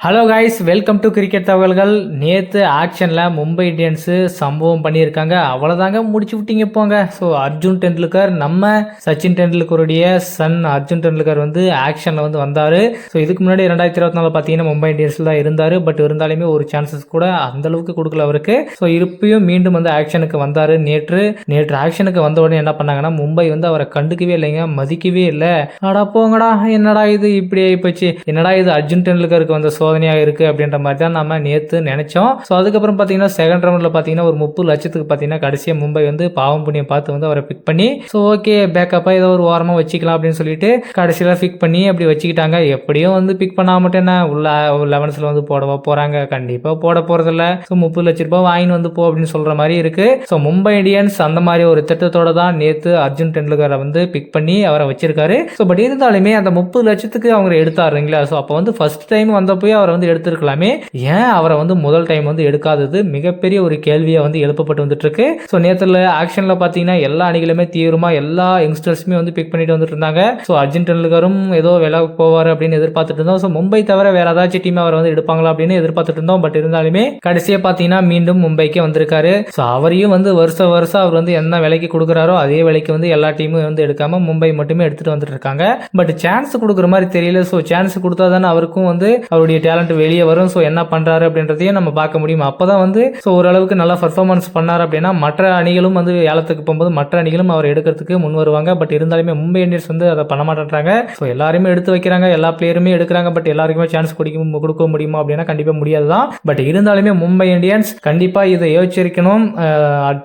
Hello guys welcome to cricket தகவல்கள் நேற்று ஆக்ஷனில் மும்பை இந்தியன்ஸு சம்பவம் பண்ணியிருக்காங்க. அவ்வளோதாங்க முடிச்சு விட்டீங்க போங்க. ஸோ அர்ஜுன் டெண்டுல்கர் நம்ம சச்சின் டெண்டுல்கருடைய சன் அர்ஜுன் டெண்டுல்கர் வந்து ஆக்ஷனில் வந்து வந்தார். ஸோ இதுக்கு முன்னாடி ரெண்டாயிரத்தி இருபத்தி நாலு பார்த்தீங்கன்னா மும்பை இந்தியன்ஸில் தான் இருந்தார். பட் இருந்தாலுமே ஒரு சான்சஸ் கூட அந்த அளவுக்கு கொடுக்கல அவருக்கு. ஸோ இருப்பையும் மீண்டும் வந்து ஆக்ஷனுக்கு வந்தார். நேற்று நேற்று ஆக்ஷனுக்கு வந்த உடனே என்ன பண்ணாங்கன்னா மும்பை வந்து அவரை கண்டுக்கவே இல்லைங்க. மதிக்கவே இல்லை. அடா போங்கடா. என்னடா இது? இப்படி ஆயிப்போச்சு என்னடா இது? அர்ஜுன் டெண்டுல்கருக்கு வந்த சோதனையாக இருக்கு அப்படின்ற மாதிரி தான் நம்ம நேற்று நினைச்சோம். ஸோ அதுக்கப்புறம் பார்த்தீங்கன்னா செகண்ட் ரவுண்டில் பார்த்தீங்கன்னா ஒரு முப்பது லட்சத்துக்கு பார்த்தீங்கன்னா கடைசியாக மும்பை வந்து பாவம் புண்ணியம் பார்த்து வந்து அவரை பிக் பண்ணி ஸோ ஓகே பேக்கப்பாக ஏதோ ஒரு ஓரமாக வச்சுக்கலாம் அப்படின்னு சொல்லிட்டு கடைசியில் பிக் பண்ணி அப்படி வச்சுக்கிட்டாங்க. எப்படியும் வந்து பிக் பண்ணாம மட்டும் என்ன? உள்ள லெவன்ஸில் வந்து போடவா போகிறாங்க கண்டிப்பாக போட போகிறதில்ல ஸோ முப்பது லட்ச ரூபாய் வாங்கின்னு வந்து போ அப்படின்னு சொல்கிற மாதிரி இருக்கு. ஸோ மும்பை இந்தியன்ஸ் அந்த மாதிரி ஒரு திட்டத்தோட தான் நேற்று அர்ஜுன் டெண்டுல்கரை வந்து பிக் பண்ணி அவரை வச்சிருக்காரு. ஸோ பட் இருந்தாலுமே அந்த முப்பது லட்சத்துக்கு அவங்க எடுத்தாருங்களா? ஸோ அப்போ வந்து ஃபர்ஸ்ட் டைம் வந்தப்போயே அவரை வந்து எடுத்திருக்கலாமே. ஏன் அவரை வந்து முதல் டைம் வந்து எடுக்காதது? மிகப்பெரிய ஒரு கேள்வியாக வந்து எழுப்பப்பட்டு வந்துட்டு இருக்கு ஸோ நேற்றுல ஆக்ஷனில் பார்த்தீங்கன்னா எல்லா அணிகளுமே தீவிரமாக எல்லா யங்ஸ்டர்ஸுமே வந்து பிக் பண்ணிட்டு வந்துட்டு இருந்தாங்க. ஸோ அர்ஜென்ட் டெண்டுல்கரும் ஏதோ விலை போவார் அப்படின்னு எதிர்பார்த்துட்டு இருந்தோம். ஸோ மும்பை தவிர வேற ஏதாச்சும் டீம் அவர் வந்து எடுப்பாங்களா அப்படின்னு எதிர்பார்த்துட்டு இருந்தோம். பட் இருந்தாலுமே கடைசியாக பார்த்தீங்கன்னா மீண்டும் மும்பைக்கே வந்திருக்காரு. ஸோ அவரையும் வந்து வருஷ வருஷம் அவர் வந்து என்ன விலைக்கு கொடுக்குறாரோ அதே விலைக்கு வந்து எல்லா டீமும் வந்து எடுக்காம மும்பை மட்டுமே எடுத்துட்டு வந்துட்டு இருக்காங்க. பட் சான்ஸ் கொடுக்குற மாதிரி தெரியல. ஸோ சான்ஸ் கொடுத்தா தானே அவருக்கும் வந்து அவருடைய டேலண்ட் வெளியே வரும். ஸோ என்ன பண்ணுறாரு அப்படின்றதையும் நம்ம பார்க்க முடியும். அப்பதான் வந்து ஸோ ஓரளவுக்கு நல்லா பர்ஃபார்மன்ஸ் பண்ணார் அப்படின்னா மற்ற அணிகளும் வந்து ஏலத்துக்கு போகும்போது மற்ற அணிகளும் அவர் எடுக்கிறதுக்கு முன் வருவாங்க. பட் இருந்தாலுமே மும்பை இந்தியன்ஸ் வந்து அதை பண்ண மாட்டேன்றாங்க. ஸோ எல்லாருமே எடுத்து வைக்கிறாங்க. எல்லா பிளேயருமே எடுக்கிறாங்க. பட் எல்லாருக்குமே சான்ஸ் கொடுக்க கொடுக்க முடியுமா அப்படின்னா கண்டிப்பாக முடியாது தான் பட் இருந்தாலுமே மும்பை இந்தியன்ஸ் கண்டிப்பாக இதை யோசிச்சிருக்கணும்.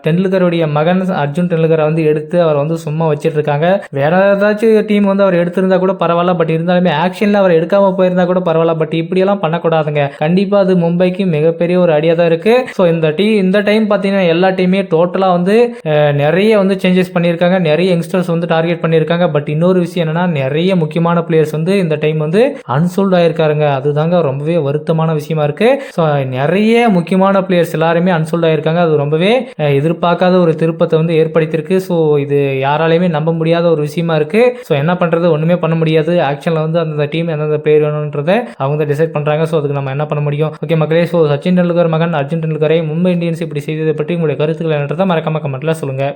டெண்டுல்கருடைய மகன் அர்ஜுன் டெண்டுல்கரை வந்து எடுத்து அவர் வந்து சும்மா வச்சுட்டு இருக்காங்க வேற ஏதாச்சும் டீம் வந்து அவர் எடுத்திருந்தா கூட பரவாயில்ல. பட் இருந்தாலுமே ஆக்ஷனில் அவர் எடுக்காமல் போயிருந்தா கூட பரவாயில்ல. பட் இப்படியெல்லாம் பண்ணக்கூடாதுங்க. கண்டிப்பா அது மும்பைக்கு மிகப்பெரிய ஒரு அடியா தான் இருக்கு. ஸோ இந்த டீ இந்த டைம் பார்த்தீங்கன்னா எல்லா டீமே டோட்டலாக வந்து நிறைய வந்து சேஞ்சஸ் பண்ணியிருக்காங்க. நிறைய யங்ஸ்டர்ஸ் வந்து டார்கெட் பண்ணியிருக்காங்க. பட் இன்னொரு விஷயம் என்னன்னா நிறைய முக்கியமான பிளேயர்ஸ் வந்து இந்த டைம் வந்து அன்சோல்ட் ஆயிருக்காருங்க. அதுதாங்க ரொம்பவே வருத்தமான விஷயமா இருக்கு. ஸோ நிறைய முக்கியமான பிளேயர்ஸ் எல்லாருமே அன்சோல்ட் ஆயிருக்காங்க. அது ரொம்பவே எதிர்பார்க்காத ஒரு திருப்பத்தை வந்து ஏற்படுத்தியிருக்கு. ஸோ இது யாராலையுமே நம்ப முடியாத ஒரு விஷயமா இருக்கு. ஸோ என்ன பண்றது? ஒண்ணுமே பண்ண முடியாது. ஆக்சுவலில் வந்து அந்த டீம் எந்தெந்த பிளேயர் வேணுன்றதை அவங்க டிசைட் பண்ண பண்ணுறாங்க ஸோ அதுக்கு நம்ம என்ன பண்ண முடியும்? ஓகே மக்களே ஸோ சச்சின் டெண்டுல்கர் மகன் அர்ஜுன் டெண்டுல்கரை மும்பை இந்தியன்ஸ் இப்படி செய்ததை பற்றி உங்களுடைய கருத்துக்கள் என்னன்றதை மறக்காம கமெண்ட்டில் சொல்லுங்கள்